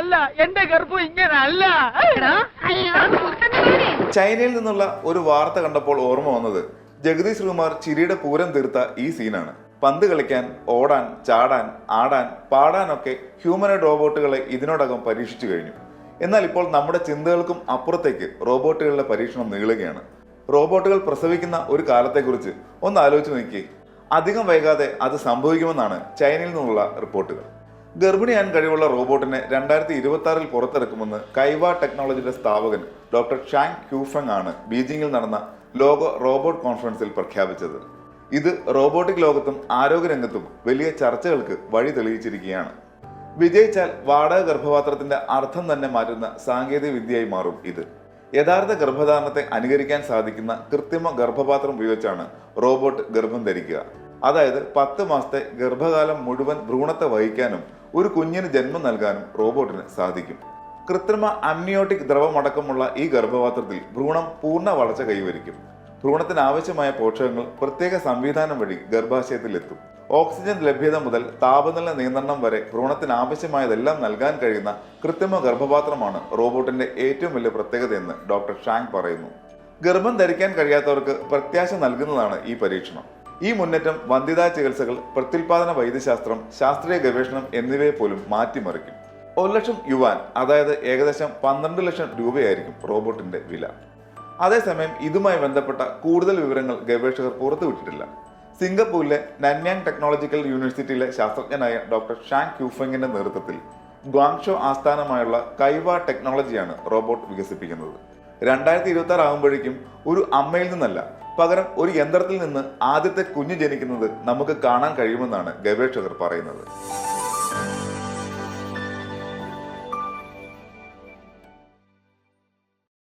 അല്ല എന്റെ ഗർഭം ഇങ്ങനെ അല്ല ചൈനയിൽ നിന്നുള്ള ഒരു വാർത്ത കണ്ടപ്പോൾ ഓർമ്മ വന്നത് ജഗദീഷ് ശ്രീകുമാർ ചിരിയുടെ പൂരം തീർത്ത ഈ സീനാണ്. പന്ത് കളിക്കാൻ ഓടാൻ ചാടാൻ ആടാൻ പാടാനൊക്കെ ഹ്യൂമനോയിഡ് റോബോട്ടുകളെ ഇതിനോടകം പരീക്ഷിച്ചു കഴിഞ്ഞു. എന്നാൽ ഇപ്പോൾ നമ്മുടെ ചിന്തകൾക്കും അപ്പുറത്തേക്ക് റോബോട്ടുകളുടെ പരീക്ഷണം നീളുകയാണ്. റോബോട്ടുകൾ പ്രസവിക്കുന്ന ഒരു കാലത്തെക്കുറിച്ച് ഒന്ന് ആലോചിച്ച് നോക്കിയേ. അധികം വൈകാതെ അത് സംഭവിക്കുമെന്നാണ് ചൈനയിൽ നിന്നുള്ള റിപ്പോർട്ടുകൾ. ഗർഭിണിയാൻ കഴിവുള്ള റോബോട്ടിനെ രണ്ടായിരത്തി ഇരുപത്തി ആറിൽ പുറത്തിറക്കുമെന്ന് കൈവ ടെക്നോളജിയുടെ സ്ഥാപകൻ ഡോക്ടർ ഷാങ് ക്യൂഫങ് ആണ് ബീജിംഗിൽ നടന്ന ലോക റോബോട്ട് കോൺഫറൻസിൽ പ്രഖ്യാപിച്ചത്. ഇത് റോബോട്ടിക് ലോകത്തും ആരോഗ്യരംഗത്തും വലിയ ചർച്ചകൾക്ക് വഴി തെളിയിച്ചിരിക്കുകയാണ്. വിജയിച്ചാൽ വാടക ഗർഭപാത്രത്തിന്റെ അർത്ഥം തന്നെ മാറ്റുന്ന സാങ്കേതിക വിദ്യയായി മാറും ഇത്. യഥാർത്ഥ ഗർഭധാരണത്തെ അനുകരിക്കാൻ സാധിക്കുന്ന കൃത്രിമ ഗർഭപാത്രം ഉപയോഗിച്ചാണ് റോബോട്ട് ഗർഭം ധരിക്കുക. അതായത് പത്ത് മാസത്തെ ഗർഭകാലം മുഴുവൻ ഭ്രൂണത്തെ വഹിക്കാനും ഒരു കുഞ്ഞിന് ജന്മം നൽകാനും റോബോട്ടിന് സാധിക്കും. കൃത്രിമ അമ്നിയോട്ടിക് ദ്രവമടക്കമുള്ള ഈ ഗർഭപാത്രത്തിൽ ഭ്രൂണം പൂർണ വളർച്ച കൈവരിക്കും. ഭ്രൂണത്തിന് ആവശ്യമായ പോഷകങ്ങൾ പ്രത്യേക സംവിധാനം വഴി ഗർഭാശയത്തിൽ എത്തും ഓക്സിജൻ ലഭ്യത മുതൽ താപനില നിയന്ത്രണം വരെ ഭ്രൂണത്തിന് ആവശ്യമായതെല്ലാം നൽകാൻ കഴിയുന്ന കൃത്രിമ ഗർഭപാത്രമാണ് റോബോട്ടിന്റെ ഏറ്റവും വലിയ പ്രത്യേകതയെന്ന് ഡോക്ടർ ഷാങ് പറയുന്നു. ഗർഭം ധരിക്കാൻ കഴിയാത്തവർക്ക് പ്രത്യാശ നൽകുന്നതാണ് ഈ പരീക്ഷണം. ഈ മുന്നേറ്റം വന്ധ്യതാ ചികിത്സകൾ പ്രത്യുൽപാദന വൈദ്യശാസ്ത്രം ശാസ്ത്രീയ ഗവേഷണം എന്നിവയെ പോലും മാറ്റിമറിക്കും. ഒരു ലക്ഷം യുവാൻ അതായത് ഏകദേശം പന്ത്രണ്ട് ലക്ഷം രൂപയായിരിക്കും റോബോട്ടിന്റെ വില. അതേസമയം ഇതുമായി ബന്ധപ്പെട്ട കൂടുതൽ വിവരങ്ങൾ ഗവേഷകർ പുറത്തുവിട്ടിട്ടില്ല. സിംഗപ്പൂരിലെ നന്യാങ് ടെക്നോളജിക്കൽ യൂണിവേഴ്സിറ്റിയിലെ ശാസ്ത്രജ്ഞനായ ഡോക്ടർ ഷാങ് ക്യൂഫെങ്ങിന്റെ നേതൃത്വത്തിൽ ഗ്വാങ്ഷോ ആസ്ഥാനമായുള്ള കൈവ ടെക്നോളജിയാണ് റോബോട്ട് വികസിപ്പിക്കുന്നത്. രണ്ടായിരത്തി ഇരുപത്തി ആറ് ആകുമ്പോഴേക്കും ഒരു അമ്മയിൽ നിന്നല്ല പകരം ഒരു യന്ത്രത്തിൽ നിന്ന് ആദ്യത്തെ കുഞ്ഞ് ജനിക്കുന്നത് നമുക്ക് കാണാൻ കഴിയുമെന്നാണ് ഗവേഷകർ പറയുന്നത്.